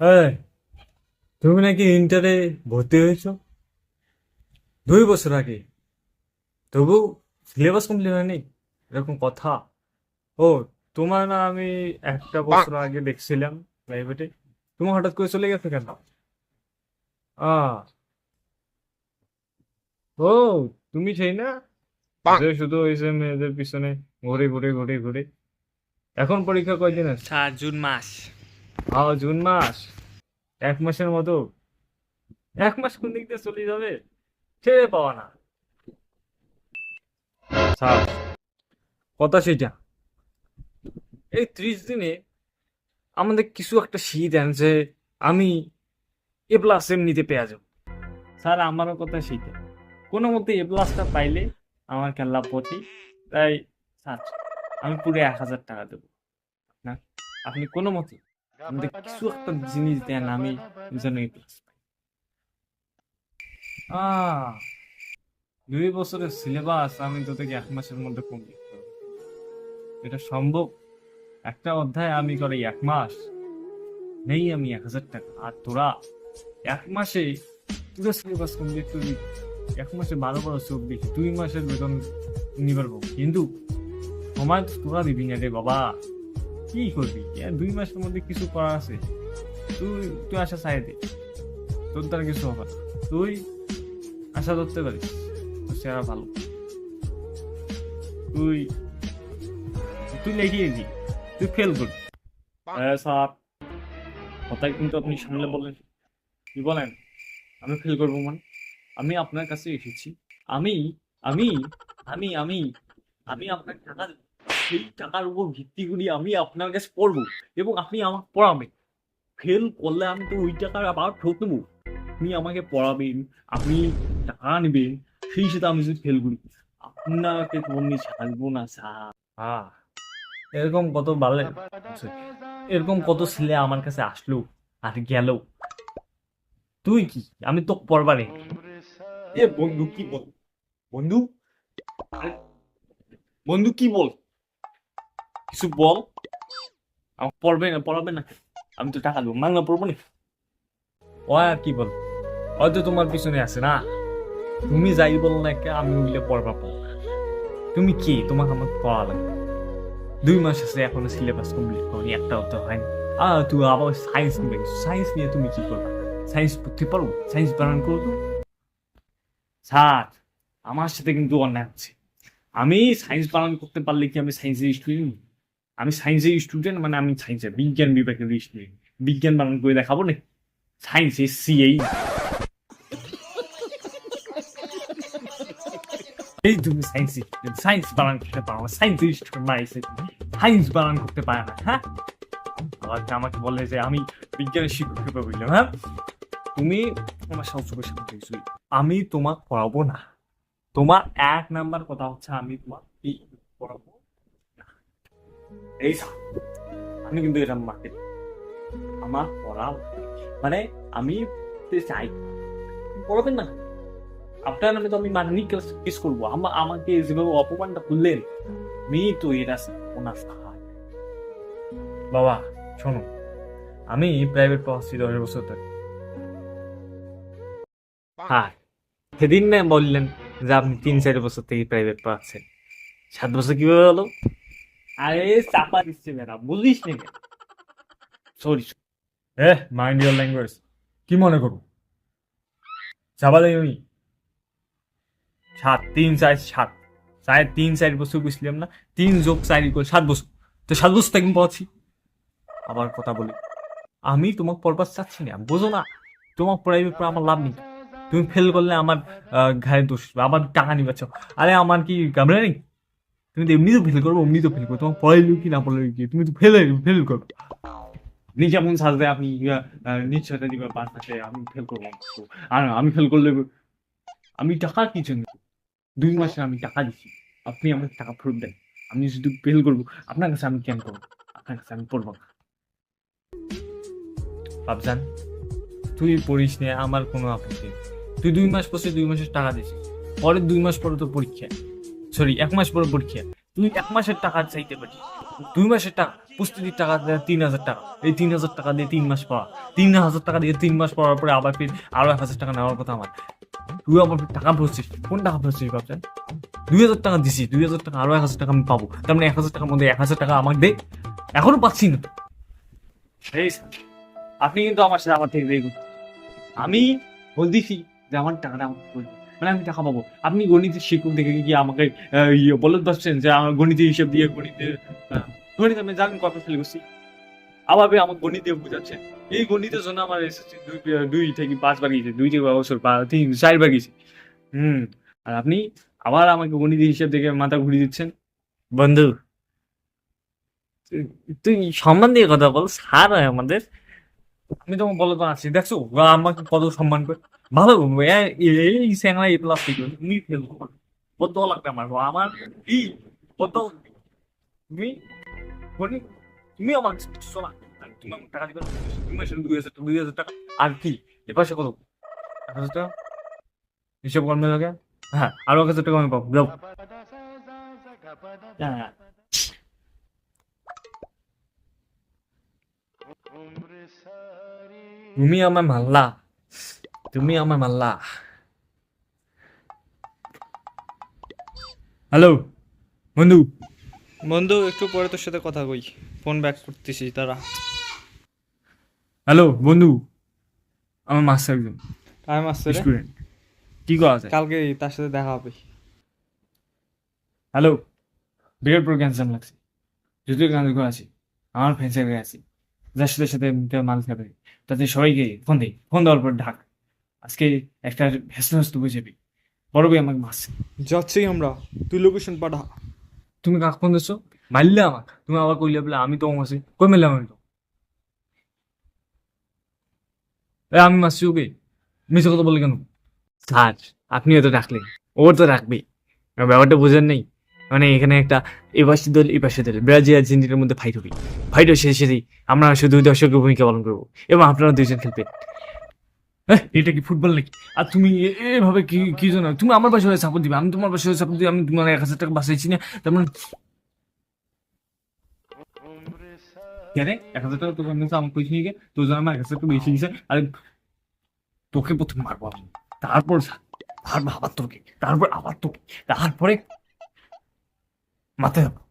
এই তুমি নাকি ইন্টারে ভর্তি হয়েছ? দুই বছর আগে। তবু সিলেবাস কমপ্লিট হয়নি এরকম কথা। ও তোমার না আমি একটা বছর আগে দেখছিলাম প্রাইভেটে তুমি হঠাৎ করে চলে গেছো কেন? আ। ও তুমি সেই না? যে শুধু হয়েছে মেয়েদের পিছনে ঘুরে ঘুরে ঘুরে ঘুরে। এখন পরীক্ষা কয়দিন আছে? জুন মাস। আও জুন মাস। এক মাসের মতো। এক মাস কোন দিক দিয়ে চলে যাবে? ছেড়ে পাওয়া না। স্যার কথা সেটা। এই ত্রিশ দিনে আমাদের কিছু একটা শীত যে আমি এ প্লাস এমনিতে পেয়ে যাব। স্যার, আমারও কথা সেইটা কোনো মতে এ প্লাসটা পাইলে আমার খেলা পথি তাই স্যার, আমি পুরো এক হাজার টাকা দেবো। না, আপনি কোনো মতে আমাদের কিছু একটা জিনিস দেন আমি যেন প্লাস পাই দুই বছরের সিলেবাস আমি তো থেকে এক মাসের মধ্যে কমপ্লিট করব। এটা সম্ভব? একটা অধ্যায় আমি করে এক মাস। নেই আমি এক হাজার টাকা। আর তোরা এক মাসে পুরো সিলেবাস কমপ্লিট করবি। এক মাসে বারো বারো চব্বিশ। দুই মাসের বেতন নিবার কিন্তু সময় তোরা দিবি না রে বাবা। কি করবি? দুই মাসের মধ্যে কিছু করার আছে। তুই তুই আশা চাই দে তোর দ্বারা কিছু হবে তুই আশা ধরতে পারিস। সেরা ভালো। তুই তুই লেগিয়ে দি। তুই ফেল করবি। হ্যাঁ কথাই কিন্তু আপনি সামনে বলেন। কি বলেন? আমি ফেল করব মানে? আমি আপনার কাছে এসেছি। আমি আমি আমি আমি আমি আপনার টাকা। সেই টাকার উপর ভিত্তি করে আমি আপনার কাছে পড়ব এবং আপনি আমাকে পড়াবেন। ফেল করলে আমি তো ওই টাকার আবার ফেরত নেব। আপনি আমাকে পড়াবেন আপনি টাকা নেবেন সেই সাথে আমি যদি ফেল করি। আপনাকে তো আমি ছাড়বো না স্যার। হ্যাঁ এরকম কত বালে এরকম কত ছেলে আমার কাছে আসলো আর গেল। তুই কি? আমি তো পড়বারে এ। বন্ধু কি বল? বন্ধু? বন্ধু কি বল? কিছু বল। আমার পড়বে না, পড়াবে না। আমি তো টাকা দেবো। মাংলা পড়ব না? ও, আর কি বল? হয়তো তোমার পিছনে আছে, না? তুমি যাই বল না কে, আমি উইলে পড়বা পাবো না। তুমি কি? তোমাকে আমার পড়া লাগবে দুই মাস আছে, এখনও সিলেবাস কমপ্লিট করি একটাও তো হয়নি। আর তুই আবার সায়েন্স নিবে সায়েন্স নিয়ে তুমি কি করবা? সায়েন্স পড়তে পারো? সায়েন্স বানান করব স্যার, আমার সাথে কিন্তু অন্যায় হচ্ছে। আমি সায়েন্স পালন করতে পারলে কি আমি সায়েন্সের স্টুডেন্ট আমি সায়েন্সের স্টুডেন্ট মানে আমি সায়েন্সের বিজ্ঞান বিভাগের স্টুডেন্ট বিজ্ঞান পালন করে দেখাবো না সায়েন্স এসসি এই তুমি সায়েন্স সায়েন্স বানান করতে পারো সায়েন্স স্টুডেন্ট না এসে সায়েন্স বানান করতে পারে না হ্যাঁ? আবার আমাকে বলে যে, আমি বিজ্ঞানের শিক্ষক হিসেবে হ্যাঁ? তুমি আমার কিছু আমি তোমাক পড়াবো না। তোমার এক নাম্বার কথা হচ্ছে আমি তোমার পড়াবো। না এই আমি কিন্তু এটা মাকে আমার পড়া মানে আমি চাই পড়াবেন না। আপনার নামে তো আমি মাননি কেস করব আমা- আমাকে যেভাবে অপমানটা করলেন আমি তো এটা ওনার বাবা, শোনো। আমি প্রাইভেট পড়াচ্ছি দশ বছর ধরে হ্যাঁ। সেদিন বললেন যে আপনি তিন চার বছর থেকে প্রাইভেট পড়াচ্ছেন সাত বছর কীভাবে হলো? আরে চাপা বেড়া বুঝিস না সরি এ মাইন্ড ইউর ল্যাঙ্গুয়েজ কি মনে করো চাপা দেয় উনি সাত, তিন, চার, সাত। চার, তিন, চার বছর বুঝলাম না। তিন যোগ চার ইকুয়াল সাত বছর। তো সাত বছর থেকে পড়াচ্ছি আবার কথা বলি। আমি তোমাকে পড়বার চাচ্ছি না, বোঝো না। তোমাকে পড়াইবে পড়ে আমার লাভ নেই। তুমি ফেল করলে আমার ঘাড়ে দোষ। আবার টাকা নিবে আরে আমার কি কামড়ে নেই? তুমি তো এমনি তো ফেল করব এমনি তো ফেল করব তোমার পড়াইলো কি, না পড়াইলো কি? তুমি তো ফেল ফেল করব আপনি যেমন সাজবে আপনি নিশ্চয়তা দিবে পাঁচ মাসে আমি ফেল করব। আর আমি ফেল করলে আমি টাকা কি জন্য? দুই মাসে আমি টাকা দিচ্ছি আপনি আমাকে টাকা ফেরত দেন। আমি শুধু ফেল করব, আপনার কাছে আমি কেন করব? আপনার কাছে আমি পড়ব না। বাবজান তুই পড়িস নে, আমার কোনো আপত্তি। তুই দুই মাস পরে দুই মাসের টাকা দিছিস। পরের দুই মাস পরে তোর পরীক্ষা। সরি এক মাস পরে পরীক্ষা। তুই এক মাসের টাকা চাইতে পারি। দুই মাসের টাকা, প্রস্তুতির টাকা তিন হাজার টাকা। এই তিন হাজার টাকা দিয়ে তিন মাস পড়া। তিন হাজার টাকা দিয়ে তিন মাস পড়ার পরে আবার ফির আরও এক হাজার টাকা নেওয়ার কথা আমার। তুই আবার টাকা পড়ছিস? কোন টাকা পড়ছিস ভাবছেন? দুই হাজার টাকা দিছি, দুই হাজার টাকা, আরও এক হাজার টাকা আমি পাবো। তার মানে এক হাজার টাকার মধ্যে এক হাজার টাকা আমাকে দে। এখনও পাচ্ছি না। আপনি কিন্তু আমার সাথে আমার থেকে দেখুন আমি বলতেছি যে আমার টাকাটা বলুন মানে আমি টাকা পাবো আপনি গণিতের শিক্ষক দেখে কি আমাকে ইয়ে বলে পারছেন যে আমার গণিতের হিসাব দিয়ে গণিতের গণিত আমি জানেন কত ফেল করছি? আবার আমাকে গণিত দিয়ে বুঝাচ্ছেন এই গণিতের জন্য আমার এসেছে দুই দুই থেকে পাঁচ বাগিয়েছে দুই থেকে বছর তিন, চার বাগিয়েছে হুম, আর আপনি আবার আমাকে গণিতের হিসাব দেখে মাথা ঘুরিয়ে দিচ্ছেন? বন্ধু তুই- সম্মান দিয়ে কথা বল, স্যার হয় আমাদের। আমি তোমাকে বলে তো আছি দেখছ আমাকে কত সম্মান করে। ভালো এই স্যাংরা এই প্লাস্টিক তুমি ফেল কত লাগবে আমার? আমার কি? কত? তুমি? বলি তুমি আমার শোনা, তুমি আমার টাকা দিবে দুই হাজার দুই হাজার টাকা। আর কি? এ পাশে কত? হিসাব করবে লাগে? হ্যাঁ আরও এক হাজার টাকা আমি পাবো। যাও। হ্যাঁ। তুমি আমার মাল্লা তুমি আমার মাল্লা হ্যালো বন্ধু। বন্ধু একটু পরে তোর সাথে কথা কই। ফোন ব্যাক করতেছি তারা হ্যালো বন্ধু। আমার মাস্টার একজন। টাইম আসছে রে স্টুডেন্ট। কি করা যায়? কালকে তার সাথে দেখা হবে। হ্যালো বিরাট বড় ক্যান্সার লাগছে যদিও গান্ধী করে আছি আমার ফ্রেন্ডসের কাছে আছি। যার সাথে সাথে মাল খাবে তাতে সবাইকে ফোন দিই ফোন দেওয়ার পর ঢাক। আজকে একটা ব্যস্ত ব্যস্ত বুঝেবি বড় ভাই আমাকে মারছে। যাচ্ছি আমরা। তুই লোকেশন পাঠা। তুমি কাক ফোন দিচ্ছ মারলে আমার তুমি আবার কইলে বলে আমি তো মাসি কই মারলাম আমি তো? আমি মাসি ওকে। মিশে কথা বলে কেন? স্যার আপনিও তো ডাকলেন। ওর তো রাখবেই আর ব্যাপারটা বুঝেন নেই। মানে এখানে একটা এই পাশে দল এই পাশে দল। ব্রাজিল আর্জেন্টিনার মধ্যে ফাইট হবে। ফাইট শেষে শেষেই আমরা শুধু দর্শকের ভূমিকা পালন করব এবং আপনারা দুইজন খেলবেন। এটা কি ফুটবল নাকি? আর তুমি এভাবে কি কি জন্য? তুমি আমার পাশে সাপোর্ট দিবে। আমি তোমার পাশে সাপোর্ট দিই, আমি তোমার এক হাজার টাকা বাঁচাইছি না। তার মানে তারপর তারপর আবার তোকে। তারপর আবার তোকে। তারপরে またよ。